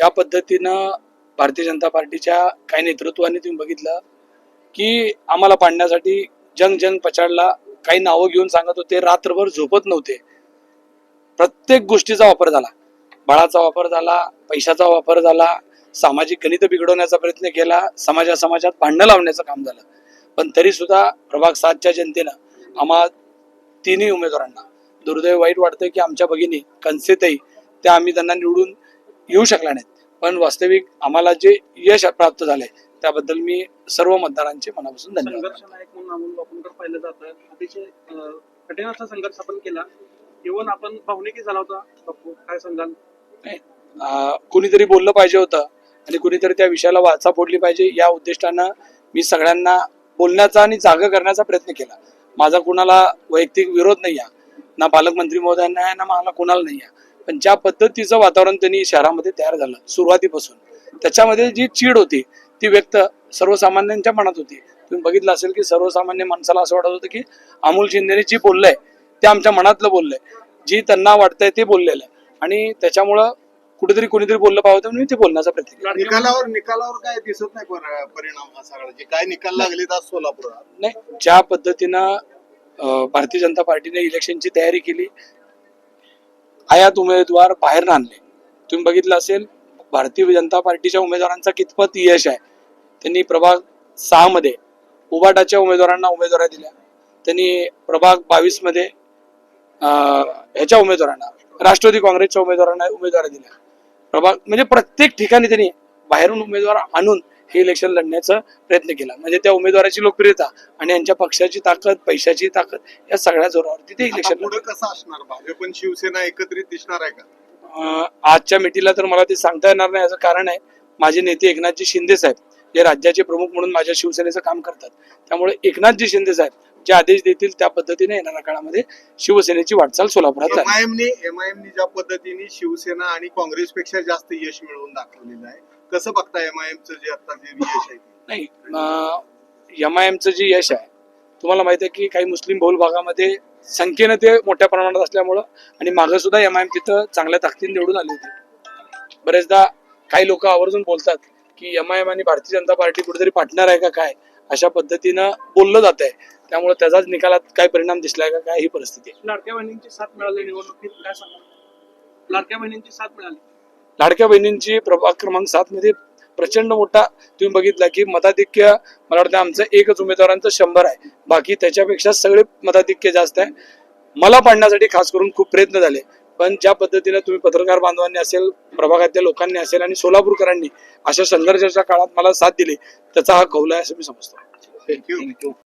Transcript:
ज्या पद्धतीनं भारतीय जनता पार्टीच्या काही नेतृत्वाने तुम्ही बघितलं की आम्हाला पाडण्यासाठी जंग जंग पछाडला काही नावं घेऊन सांगत होते रात्रभर झोपत नव्हते. प्रत्येक गोष्टीचा वापर झाला. बळाचा वापर झाला पैशाचा वापर झाला सामाजिक गणित बिघडवण्याचा प्रयत्न केला समाजा समाजात भांडणं लावण्याचं काम झालं. पण तरी सुद्धा प्रभाग सातच्या जनतेनं आम्हा तिन्ही उमेदवारांना दुर्दैव वाईट वाटतं की आमच्या भगिनी कनसेतही त्या आम्ही त्यांना निवडून येऊ शकल्या नाहीत. पण वास्तविक आम्हाला जे यश प्राप्त झालंय त्याबद्दल मी सर्व मतदारांचे मनापासून धन्यवाद संघर्ष आपण केला. इव्हन आपण भावनिकी झाला होता. काय सांगाल? कुणीतरी बोललं पाहिजे होतं आणि कुणीतरी त्या विषयाला वाचा फोडली पाहिजे. या उद्दिष्टानं मी सगळ्यांना बोलण्याचा आणि जागा करण्याचा प्रयत्न केला. माझा कुणाला वैयक्तिक विरोध नाही आहे ना पालकमंत्री महोदयांना आहे ना मला कुणाला नाही आहे पण ज्या पद्धतीचं वातावरण त्यांनी शहरामध्ये तयार झालं सुरुवातीपासून. त्याच्यामध्ये जी चीड होती ती व्यक्त सर्वसामान्यांच्या मनात होती. तुम्ही बघितलं असेल की सर्वसामान्य माणसाला असं वाटत होतं की अमोल शिंदेने जी बोललंय ते आमच्या मनातलं बोललंय. जी त्यांना वाटतंय ते बोललेलं आहे. आणि त्याच्यामुळं कुठेतरी कोणीतरी बोललं पाहिजे म्हणून ते बोलण्याचा प्रयत्न निकालावर निकालावर काय दिसत नाही पर- परिणाम सगळा. जे काय निकाल लागले आज सोलापुरात. नाही ज्या पद्धतीनं भारतीय जनता पार्टीने इलेक्शनची तयारी केली आयात उमेदवार बाहेर आणले तुम्ही बघितलं असेल भारतीय जनता पार्टीच्या उमेदवारांचा कितपत यश आहे. त्यांनी प्रभाग सहा मध्ये उबाटाच्या उमेदवारांना उमेदवाऱ्या दिल्या. त्यांनी प्रभाग बावीसमध्ये अं, ह्याच्या उमेदवारांना राष्ट्रवादी काँग्रेसच्या उमेदवारांना उमेदवाऱ्या दिल्या. प्रभाग म्हणजे प्रत्येक ठिकाणी त्यांनी बाहेरून उमेदवार आणून हे इलेक्शन लढण्याचा प्रयत्न केला. म्हणजे त्या उमेदवाराची लोकप्रियता आणि यांच्या पक्षाची ताकद पैशाची ताकद या सगळ्या जोरावरती ते इलेक्शन पुढे कसं असणार? भाजप शिवसेना एकत्रित दिसणार आहे का? आजच्या मिटीला तर मला ते सांगता येणार नाही याचं कारण आहे माझे नेते एकनाथजी शिंदे साहेब जे राज्याचे प्रमुख म्हणून माझ्या शिवसेनेचं काम करतात. त्यामुळे एकनाथजी शिंदे साहेब जे आदेश देतील त्या पद्धतीने येणाऱ्या काळामध्ये शिवसेनेची वाटचाल सोलापुरात एमआयएमनी एमआयएमनी ज्या पद्धतीने शिवसेना आणि काँग्रेसपेक्षा जास्त यश मिळवून दाखवलेलं आहे कसं बघता एमआयएमचं जे आता जे यश आहे? नाही एम आय एमचं जे यश आहे तुम्हाला माहिती आहे की काही मुस्लिम बहुल भागामध्ये संख्येनं ते मोठ्या प्रमाणात असल्यामुळं आणि मागं सुद्धा एम आय एम तिथं चांगल्या ताकदीने निवडून आली होती. बरेचदा काही लोक आवर्जून बोलतात की एम आय एम आणि भारतीय जनता पार्टी कुठेतरी पार्टनर आहे का काय अशा पद्धतीनं बोललं जात आहे त्यामुळे त्याचाच निकालात काय परिणाम दिसलाय का काय ही परिस्थिती आहे. लाडक्या बहिणींची साथ मिळाली निवडणुकीत काय सांगाल? लाडक्या बहिणींची साथ मिळाली. लाडक्या बहिणींची प्रभाग क्रमांक सात मध्ये प्रचंड मोठा तुम्ही बघितला की मताधिक्य मला वाटतं आमचं एकच उमेदवारांचं शंभर आहे. बाकी त्याच्यापेक्षा सगळे मताधिक्य जास्त आहे. मला पाडण्यासाठी खास करून खूप प्रयत्न झाले. पण ज्या पद्धतीने तुम्ही पत्रकार बांधवांनी असेल प्रभागातल्या लोकांनी असेल आणि सोलापूरकरांनी अशा संघर्षाच्या काळात मला साथ दिली त्याचा हा कौल आहे असं मी समजतो. थँक्यू